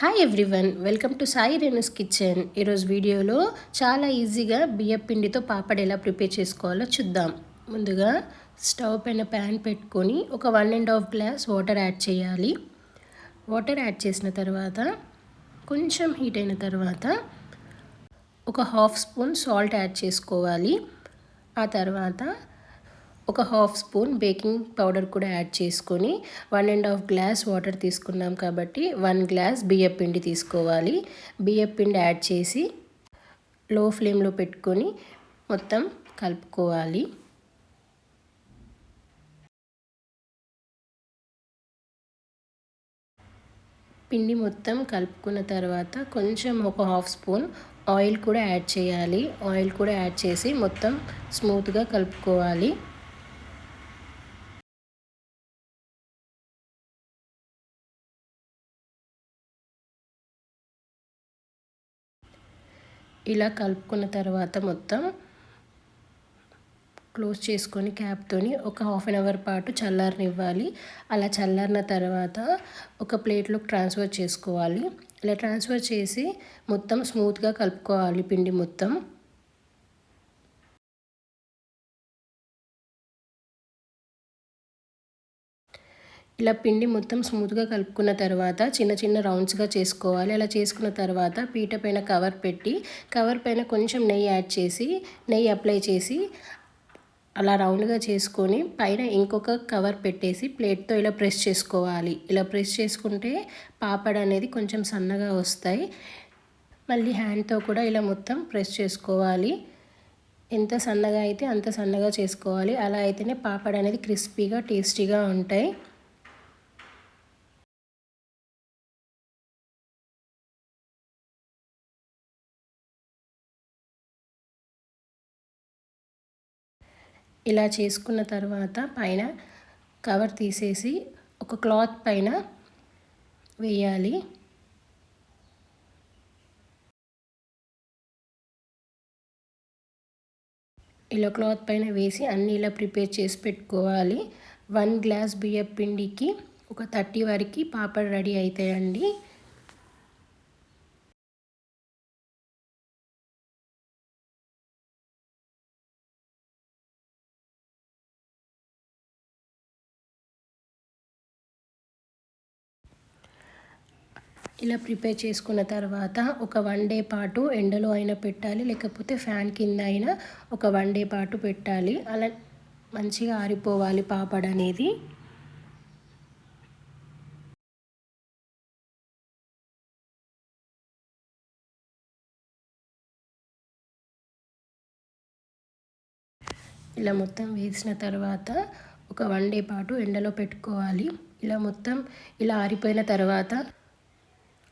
Hi everyone welcome to Sai Renu's kitchen ఈరోజు వీడియోలో చాలా ఈజీగా బియ్యం పిండితో పాపడ్ ఎలా ప్రిపేర్ చేసుకోవాలో చూద్దాం. ముందుగా స్టవ్ పైన ప్యాన్ పెట్టుకొని ఒక one and half glass water add చేయాలి. వాటర్ యాడ్ చేసిన తర్వాత కొంచెం హీట్ అయిన తర్వాత ఒక హాఫ్ స్పూన్ సాల్ట్ యాడ్ చేసుకోవాలి. ఆ తర్వాత ఒక హాఫ్ స్పూన్ బేకింగ్ పౌడర్ కూడా యాడ్ చేసుకొని one and half glass water తీసుకున్నాం కాబట్టి వన్ గ్లాస్ బియ్యపిండి తీసుకోవాలి. బియ్యం పిండి యాడ్ చేసి లో ఫ్లేమ్లో పెట్టుకొని మొత్తం కలుపుకోవాలి. పిండి మొత్తం కలుపుకున్న తర్వాత కొంచెం ఒక హాఫ్ స్పూన్ ఆయిల్ కూడా యాడ్ చేయాలి. ఆయిల్ కూడా యాడ్ చేసి మొత్తం స్మూత్గా కలుపుకోవాలి. ఇలా కలుపుకున్న తర్వాత మొత్తం క్లోజ్ చేసుకొని క్యాప్తోని ఒక హాఫ్ అన్ అవర్ పాటు చల్లారనివ్వాలి. అలా చల్లారిన తర్వాత ఒక ప్లేట్లోకి ట్రాన్స్ఫర్ చేసుకోవాలి. ఇలా ట్రాన్స్ఫర్ చేసి మొత్తం స్మూత్గా కలుపుకోవాలి పిండి మొత్తం. ఇలా పిండి మొత్తం స్మూత్గా కలుపుకున్న తర్వాత చిన్న చిన్న రౌండ్స్గా చేసుకోవాలి. అలా చేసుకున్న తర్వాత పీట పైన కవర్ పెట్టి కవర్ పైన కొంచెం నెయ్యి యాడ్ చేసి నెయ్యి అప్లై చేసి అలా రౌండ్గా చేసుకొని పైన ఇంకొక కవర్ పెట్టేసి ప్లేట్తో ఇలా ప్రెస్ చేసుకోవాలి. ఇలా ప్రెస్ చేసుకుంటే పాపడ్ అనేది కొంచెం సన్నగా వస్తాయి. మళ్ళీ హ్యాండ్తో కూడా ఇలా మొత్తం ప్రెస్ చేసుకోవాలి. ఎంత సన్నగా అయితే అంత సన్నగా చేసుకోవాలి. అలా అయితేనే పాపడ్ అనేది క్రిస్పీగా టేస్టీగా ఉంటాయి. ఇలా చేసుకున్న తర్వాత పైన కవర్ తీసేసి ఒక క్లాత్ పైన వేయాలి. ఇలా క్లాత్ పైన వేసి అన్నీ ఇలా ప్రిపేర్ చేసి పెట్టుకోవాలి. వన్ గ్లాస్ బియ్యం పిండికి ఒక థర్టీ వరకు పాపడ్ రెడీ అవుతాయండి ఇలా ప్రిపేర్ చేసుకున్న తర్వాత ఒక వన్ డే పాటు ఎండలో అయినా పెట్టాలి లేకపోతే ఫ్యాన్ కింద అయినా ఒక వన్ డే పాటు పెట్టాలి. అలా మంచిగా ఆరిపోవాలి పాపడ్ అనేది. ఇలా మొత్తం వేసిన తర్వాత ఒక వన్ డే పాటు ఎండలో పెట్టుకోవాలి. ఇలా మొత్తం ఇలా ఆరిపోయిన తర్వాత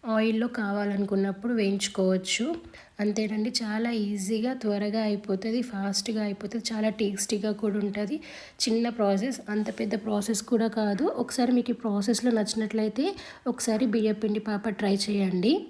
ఆయిల్లో కావాలనుకున్నప్పుడు వేయించుకోవచ్చు. అంతేనండి చాలా ఈజీగా త్వరగా అయిపోతుంది ఫాస్ట్గా అయిపోతుంది చాలా టేస్టీగా కూడా ఉంటుంది. చిన్న ప్రాసెస్ అంత పెద్ద ప్రాసెస్ కూడా కాదు. ఒకసారి మీకు ఈ ప్రాసెస్లో నచ్చినట్లయితే ఒకసారి బియ్యపిండి పాప ట్రై చేయండి.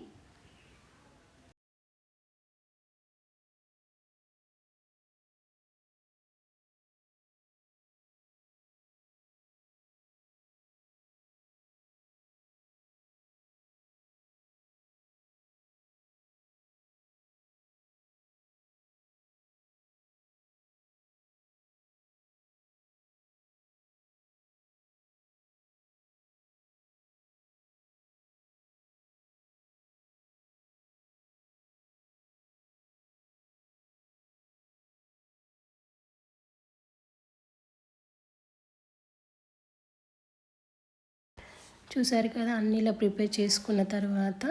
చూసారు కదా అన్నీ ఇలా ప్రిపేర్ చేసుకున్న తర్వాత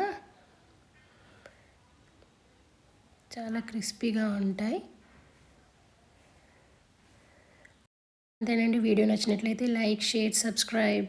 చాలా క్రిస్పీగా ఉంటాయి. అంతేనండి వీడియో నచ్చినట్లయితే లైక్ షేర్ సబ్స్క్రైబ్.